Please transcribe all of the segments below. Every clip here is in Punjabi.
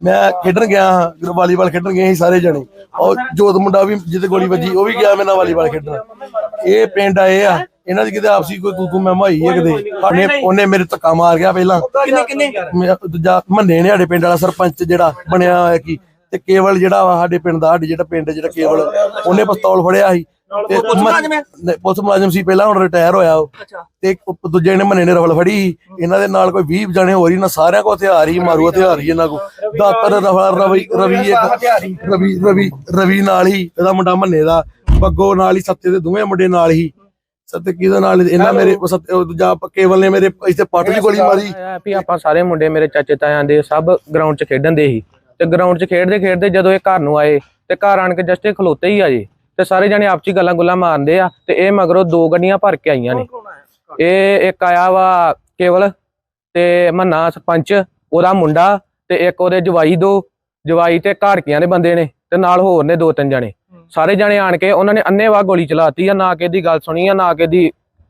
ਮੈਂ ਖੇਡਣ ਗਿਆ ਹਾਂ ਵਾਲੀਬਾਲ ਖੇਡਣ ਗਏ ਸੀ ਸਾਰੇ ਜਣੇ। ਔਰ ਜੋਤ ਮੁੰਡਾ ਵੀ ਜਿੱਤੇ ਗੋਲੀ ਵੱਜੀ ਉਹ ਵੀ ਗਿਆ ਮੇਰੇ ਨਾਲ ਵਾਲੀਬਾਲ ਖੇਡਣ। ਇਹ ਪਿੰਡ ਆਏ ਆ ਇਹਨਾਂ ਦੀ ਕਿਤੇ ਆਪਸੀ ਕੋਈ ਤੂੰ ਤੂੰ ਮੈਂ ਮਾਈ ਹੈ ਕਿਤੇ। ਉਹਨੇ ਉਹਨੇ ਮੇਰੇ ਧੱਕਾ ਮਾਰ ਗਿਆ ਪਹਿਲਾਂ। ਕਿੰਨੇ ਕਿੰਨੇ? ਮੇਰਾ ਦੂਜਾ ਮੰਨੇ ਨੇ ਸਾਡੇ ਪਿੰਡ ਵਾਲਾ ਸਰਪੰਚ ਜਿਹੜਾ ਬਣਿਆ ਹੋਇਆ ਕੀ ਤੇ ਕੇਵਲ ਜਿਹੜਾ ਸਾਡੇ ਪਿੰਡ ਦਾ ਸਾਡੇ ਜਿਹੜਾ ਪਿੰਡ ਜਿਹੜਾ ਕੇਵਲ ਉਹਨੇ ਪਿਸਤੌਲ ਫੜਿਆ ਸੀ। ਤੇ ਪੁਲਿਸ ਮੁਲਾਜ਼ਮ ਹੈ? ਨਹੀਂ, ਪੁਲਿਸ ਮੁਲਾਜ਼ਮ ਸੀ ਪਹਿਲਾਂ ਹੁਣ ਰਿਟਾਇਰ ਹੋਇਆ ਉਹ। ਅੱਛਾ। ਤੇ ਇੱਕ ਦੂਜੇ ਨੇ ਮੰਨੇ ਨੇ ਰਫਲ ਫੜੀ। ਸੀ। ਇਹਨਾਂ ਦੇ ਨਾਲ ਕੋਈ 20 ਜਣੇ ਹੋਰ ਹੀ ਨਾ ਸਾਰਿਆਂ ਕੋ ਹਥਿਆਰ ਹੀ ਮਾਰੂ ਹਥਿਆਰ ਹੀ ਇਹਨਾਂ ਕੋ ਦਾਤਰ ਰਫਲ ਰਵੀ ਰਵੀ ਇੱਕ ਰਵੀ ਰਵੀ ਰਵੀ ਨਾਲ ਹੀ ਇਹਦਾ ਮੁੰਡਾ ਮੰਨੇ ਦਾ। ਬੱਗੋ ਨਾਲ ਹੀ ਸੱਤੇ ਦੇ ਦੋਵੇਂ ਮੁੰਡੇ ਨਾਲ ਹੀ। ਸੱਤੇ ਕਿਹਦੇ ਨਾਲ? ਇਹਨਾਂ ਮੇਰੇ ਉਹ ਸੱਤੇ ਉਹ ਦੂਜਾ ਕੇਵਲ ਨੇ ਮੇਰੇ ਇੱਥੇ ਪੱਟ ਦੀ ਗੋਲੀ ਮਾਰੀ। ਆਇਆ ਵੀ ਆਪਾਂ ਸਾਰੇ ਮੁੰਡੇ ਮੇਰੇ ਚਾਚੇ ਤਾਇਆਂ ਦੇ ਸਭ ਗਰਾਊਂਡ 'ਚ ਖੇਡਣ ਦੇ ਸੀ। ਤੇ ਗਰਾਊਂਡ 'ਚ ਖੇਡਦੇ ਖੇਡਦੇ ਜਦੋਂ ਇਹ ਘਰ ਨੂੰ ਆਏ ਤੇ ਘਰ ਆਣ ਕੇ ਜਸਟ ਇਹ ਖਲੋਤੇ ਹੀ ਆ ਜੀ। ਤੇ ਸਾਰੇ ਜਣੇ ਆਪਸੀ ਗੱਲਾਂ ਗੁੱਲਾਂ ਮਾਰਦੇ ਆ ਤੇ ਇਹ ਮਗਰੋਂ ਦੋ ਗੱਡੀਆਂ ਭਰ ਕੇ ਆਈਆਂ ਨੇ। ਇਹ ਇੱਕ ਆਇਆ ਵਾ ਕੇਵਲ ਤੇ ਮੰਨਾ ਸਰਪੰਚ ਉਹਦਾ ਮੁੰਡਾ ਤੇ ਇੱਕ ਉਹਦੇ ਜਵਾਈ ਦੋ ਜਵਾਈ ਤੇ ਘਾੜਕੀਆਂ ਦੇ ਬੰਦੇ ਨੇ ਤੇ ਨਾਲ ਹੋਰ ਨੇ ਦੋ ਤਿੰਨ ਜਣੇ। ਸਾਰੇ ਜਣੇ ਆਣ ਕੇ ਉਹਨਾਂ ਨੇ ਅੰਨੇਵਾਹ ਗੋਲੀ ਚਲਾਤੀ ਆ ਨਾ ਕਿ ਦੀ ਗੱਲ ਸੁਣੀ ਆ ਨਾ ਕਿ ਦੀ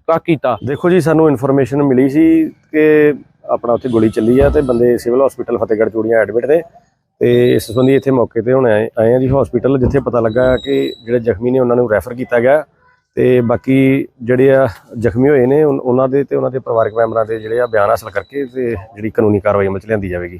ਕਾ ਕੀਤਾ। ਦੇਖੋ ਜੀ ਸਾਨੂੰ ਇਨਫੋਰਮੇਸ਼ਨ ਮਿਲੀ ਸੀ ਕਿ ਆਪਣਾ ਉੱਥੇ ਗੋਲੀ ਚੱਲੀ ਆ ਤੇ ਬੰਦੇ civil hospital Fatehgarh Churian admit ਨੇ। ਤੇ ਇਸ ਸੰਬੰਧੀ ਇੱਥੇ ਮੌਕੇ ਤੇ ਹੁਣ ਆਏ ਆਏ ਆ ਜੀ ਹਸਪੀਟਲ ਜਿੱਥੇ ਪਤਾ ਲੱਗਾ ਕਿ ਜਿਹੜੇ ਜ਼ਖਮੀ ਨੇ ਉਹਨਾਂ ਨੂੰ ਰੈਫਰ ਕੀਤਾ ਗਿਆ ਤੇ ਬਾਕੀ ਜਿਹੜੇ ਆ ਜ਼ਖਮੀ ਹੋਏ ਨੇ, ਉਨ- ਉਹਨਾਂ ਦੇ ਤੇ ਉਹਨਾਂ ਦੇ ਪਰਿਵਾਰਕ ਮੈਂਬਰਾਂ ਦੇ ਜਿਹੜੇ ਆ ਬਿਆਨ ਹਾਸਲ ਕਰਕੇ ਤੇ ਜਿਹੜੀ ਕਾਨੂੰਨੀ ਕਾਰਵਾਈ ਅਮਲ ਚ ਲਿਆਂਦੀ ਜਾਵੇਗੀ।